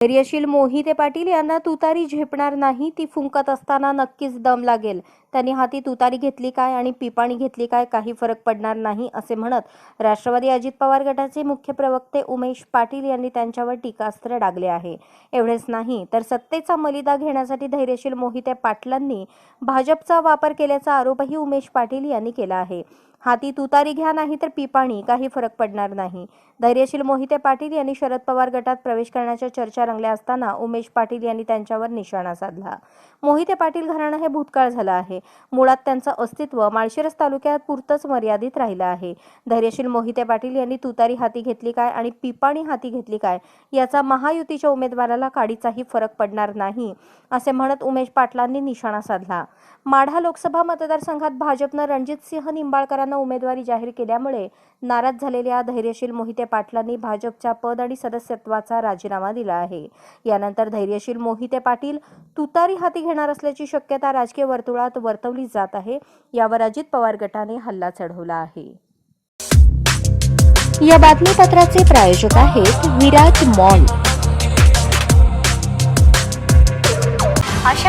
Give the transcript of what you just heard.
धैर्यशील मोहिते पाटील यांना तुतारी झेपणार नाही ती फुंकत असताना नक्कीच दम लागेल. त्यांनी हाती तुतारी घेतली काय आणि पिपाणी घेतली काय काही फरक पडणार नाही असे म्हणत राष्ट्रवादी अजित पवार गटाचे मुख्य प्रवक्ते उमेश पाटील यांनी त्यांच्यावर टीकास्त्र डागले आहे. एवढेच नाही तर सत्तेचा मलिदा घेण्यासाठी धैर्यशील मोहिते पाटलांनी भाजपचा वापर केल्याचा आरोपही उमेश पाटील यांनी केला आहे. हाती तुतारी घ्या नाही तर पिपाणी काही फरक पडणार नाही. धैर्यशील मोहिते पाटील यांनी शरद पवार गटात प्रवेश करण्याच्या चर्चा रंगल्या असताना उमेश पाटील यांनी त्यांच्यावर निशाणा साधला. मोहिते पाटील घराणं हे भूतकाळ झालं आहे. मुळात त्यांचं अस्तित्व माळशिरस तालुक्यात पुरतंच मर्यादित राहिलं आहे. धैर्यशील मोहिते पाटील यांनी तुतारी हाती घेतली काय आणि पिपाणी हाती घेतली काय याचा महायुतीच्या उमेदवाराला काडीचाही फरक पडणार नाही असे म्हणत उमेश पाटलांनी निशाणा साधला. माढा लोकसभा मतदारसंघात भाजपनं रणजित सिंह निंबाळकरांना उमेदवारी जाहीर केल्यामुळे नाराज झालेल्या धैर्यशील मोहिते पाटलांनी भाजपच्या पद आणि सदस्यत्वाचा राजीनामा दिला आहे. यानंतर धैर्यशील मोहिते पाटील तुतारी हाती घेणार असल्याची शक्यता राजकीय वर्तुळात वर्तवली जात आहे यावर अजित पवार गटाने हल्ला चढवला आहे. या बातमीपत्राचे प्रायोजक आहेत विराज मॉल